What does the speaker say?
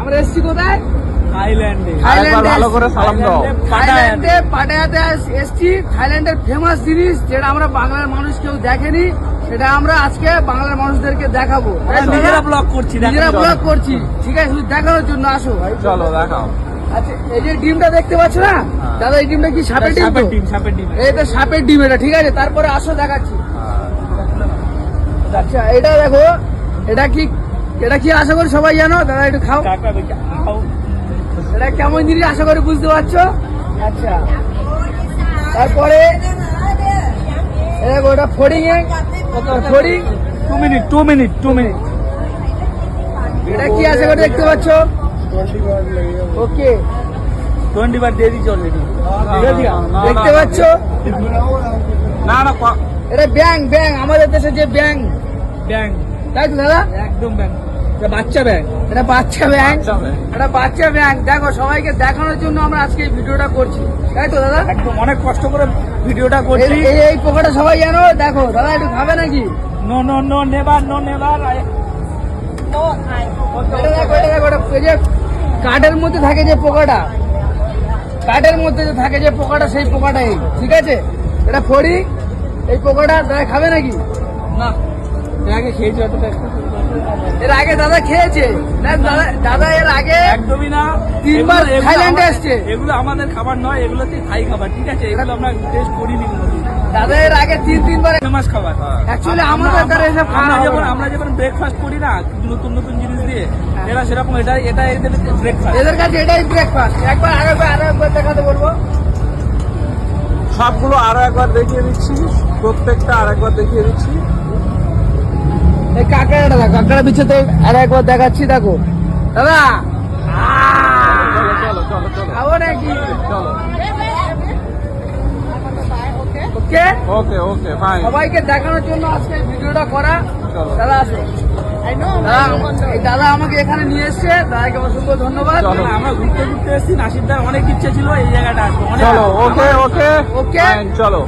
আমরা এসছি কোথায়? থাইল্যান্ডে। আরেকবার ভালো করে সালাম দাও। থাইল্যান্ডে পাটায়াতে। এসছি। থাইল্যান্ডের ফেমাস জিনিস যেটা আমরা বাংলার মানুষ কেউ দেখেনি সেটা আমরা আজকে বাংলার মানুষদেরকে দেখাবো। নিজেরা ব্লগ করছি নিজেরা ব্লগ করছি। ঠিক আছে শুধু দেখানোর জন্য আসো। চলো দেখাও। আচ্ছা এই যে ডিমটা দেখতে পাচ্ছ না? দাদা এই ডিমটা কি সাপের ডিম? সাপের ডিম সাপের ডিম। এই সাপের ডিম এটা ঠিক আছে। তারপরে আসো দেখাচ্ছি। আচ্ছা এটা দেখো এটা কি এটা কি আশা করি সবাই জানো? দাদা একটু খাও। এটা কেমন জিনিস আশা করি বুঝতে পারছ? আচ্ছা। তারপরে ওটা ফড়িং এ। ফড়িং two minute two minute two minute এটা কি আশা করি দেখতে পাচ্ছ? ওকে টোয়েন্টি বার দিয়ে দিচ্ছি অলরেডি দেখতে পাচ্ছ? না না এটা ব্যাং ব্যাং আমাদের দেশে যে ব্যাং ব্যাংক তাই তো দাদা? একদম ব্যাংক বাচ্চা ব্যাংক এটা বাচ্চা ব্যাং বাচ্চা ব্যাঙ। এটা বাচ্চা ব্যাং দেখো সবাইকে দেখানোর জন্য আমরা আজকে এই ভিডিওটা করছি। তাই তো দাদা? একদম অনেক কষ্ট করে ভিডিওটা করছি। এই- এই পোকাটা সবাই জানো? দেখো দাদা একটু খাবে নাকি? No no no never no never এটা দেখো এটা দেখো এটা এই যে কাঠের মধ্যে থাকে যে পোকাটা। কাঠের মধ্যে যে থাকে যে পোকাটা সেই পোকাটাই। ঠিক আছে? এটা ফড়ি এই পোকাটা দাদা খাবে নাকি? না। এর আগে খেয়েছি অতটা এর আগে দাদা খেয়েছে। দাদা দাদা এর আগে একদমই না। তিনবার এগুলো- থাইল্যান্ডে আমাদের- এগুলো আমাদের খাবার নয় এগুলো হচ্ছে থাই খাবার ঠিক আছে? এগুলো আমরা টেস্ট করিনি দাদা এর আগে তিন তিনবার ফেমাস খাবার। অ্যাকচুয়ালি আমাদের দ্বারা এসব খাওয়া আমরা যেমন ব্রেকফাস্ট করি না নতুন নতুন জিনিস দিয়ে এরা সেরকম এটা এটা এদের ব্রেকফাস্ট এদের কাছে এটাই ব্রেকফাস্ট একবার আরেকবার আরও একবার দেখাতে বলব। সবগুলো আরও একবার দেখিয়ে দিচ্ছি। প্রত্যেকটা আর একবার দেখিয়ে দিচ্ছি। এই কাঁকড়াটা দেখো কাঁকড়া বিচ্ছে আর একবার দেখাচ্ছি দেখো। দাদা! খাব নাকি? ওকে? ওকে ওকে ফাইন সবাইকে দেখানোর জন্য আজকে ভিডিওটা করা। চলো। দাদা দাদা দাদা আমাকে এখানে নিয়ে এসছে। দাদাকে অসংখ্য ধন্যবাদ। আমরা ঘুরতে ঘুরতে এসেছি। নাসিরদার অনেক ইচ্ছে ছিল এই জায়গাটা আসব ওকে ওকে ওকে। চলো।